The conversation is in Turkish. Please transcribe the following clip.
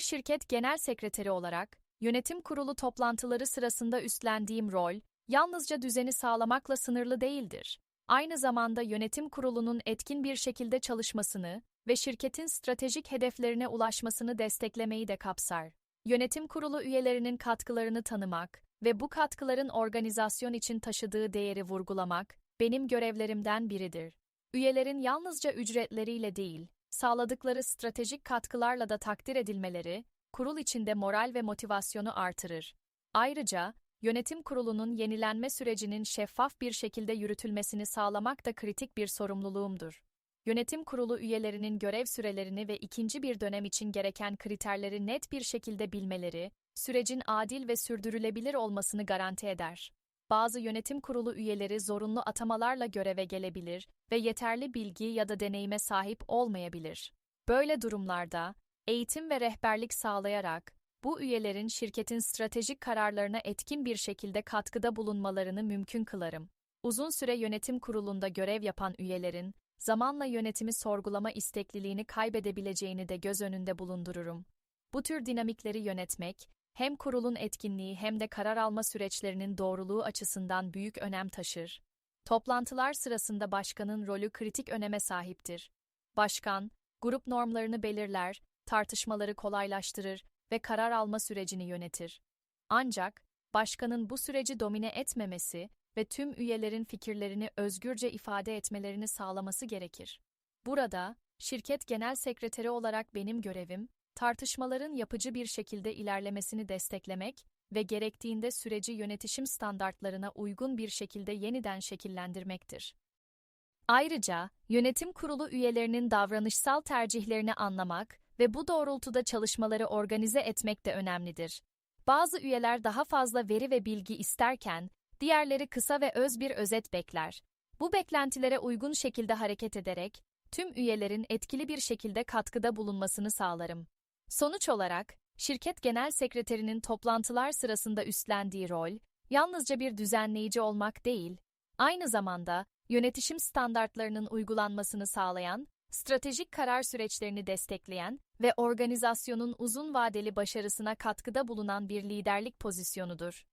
şirket genel sekreteri olarak, yönetim kurulu toplantıları sırasında üstlendiğim rol, yalnızca düzeni sağlamakla sınırlı değildir. Aynı zamanda yönetim kurulunun etkin bir şekilde çalışmasını ve şirketin stratejik hedeflerine ulaşmasını desteklemeyi de kapsar. Yönetim kurulu üyelerinin katkılarını tanımak ve bu katkıların organizasyon için taşıdığı değeri vurgulamak benim görevlerimden biridir. Üyelerin yalnızca ücretleriyle değil, sağladıkları stratejik katkılarla da takdir edilmeleri, kurul içinde moral ve motivasyonu artırır. Ayrıca, yönetim kurulunun yenilenme sürecinin şeffaf bir şekilde yürütülmesini sağlamak da kritik bir sorumluluğumdur. Yönetim kurulu üyelerinin görev sürelerini ve ikinci bir dönem için gereken kriterleri net bir şekilde bilmeleri, sürecin adil ve sürdürülebilir olmasını garanti eder. Bazı yönetim kurulu üyeleri zorunlu atamalarla göreve gelebilir ve yeterli bilgi ya da deneyime sahip olmayabilir. Böyle durumlarda, eğitim ve rehberlik sağlayarak, bu üyelerin şirketin stratejik kararlarına etkin bir şekilde katkıda bulunmalarını mümkün kılarım. Uzun süre yönetim kurulunda görev yapan üyelerin, zamanla yönetimi sorgulama istekliliğini kaybedebileceğini de göz önünde bulundururum. Bu tür dinamikleri yönetmek, hem kurulun etkinliği hem de karar alma süreçlerinin doğruluğu açısından büyük önem taşır. Toplantılar sırasında başkanın rolü kritik öneme sahiptir. Başkan, grup normlarını belirler, tartışmaları kolaylaştırır ve karar alma sürecini yönetir. Ancak, başkanın bu süreci domine etmemesi ve tüm üyelerin fikirlerini özgürce ifade etmelerini sağlaması gerekir. Burada, şirket genel sekreteri olarak benim görevim, tartışmaların yapıcı bir şekilde ilerlemesini desteklemek ve gerektiğinde süreci yönetişim standartlarına uygun bir şekilde yeniden şekillendirmektir. Ayrıca, yönetim kurulu üyelerinin davranışsal tercihlerini anlamak ve bu doğrultuda çalışmaları organize etmek de önemlidir. Bazı üyeler daha fazla veri ve bilgi isterken, diğerleri kısa ve öz bir özet bekler. Bu beklentilere uygun şekilde hareket ederek, tüm üyelerin etkili bir şekilde katkıda bulunmasını sağlarım. Sonuç olarak, şirket genel sekreterinin toplantılar sırasında üstlendiği rol, yalnızca bir düzenleyici olmak değil, aynı zamanda yönetişim standartlarının uygulanmasını sağlayan, stratejik karar süreçlerini destekleyen ve organizasyonun uzun vadeli başarısına katkıda bulunan bir liderlik pozisyonudur.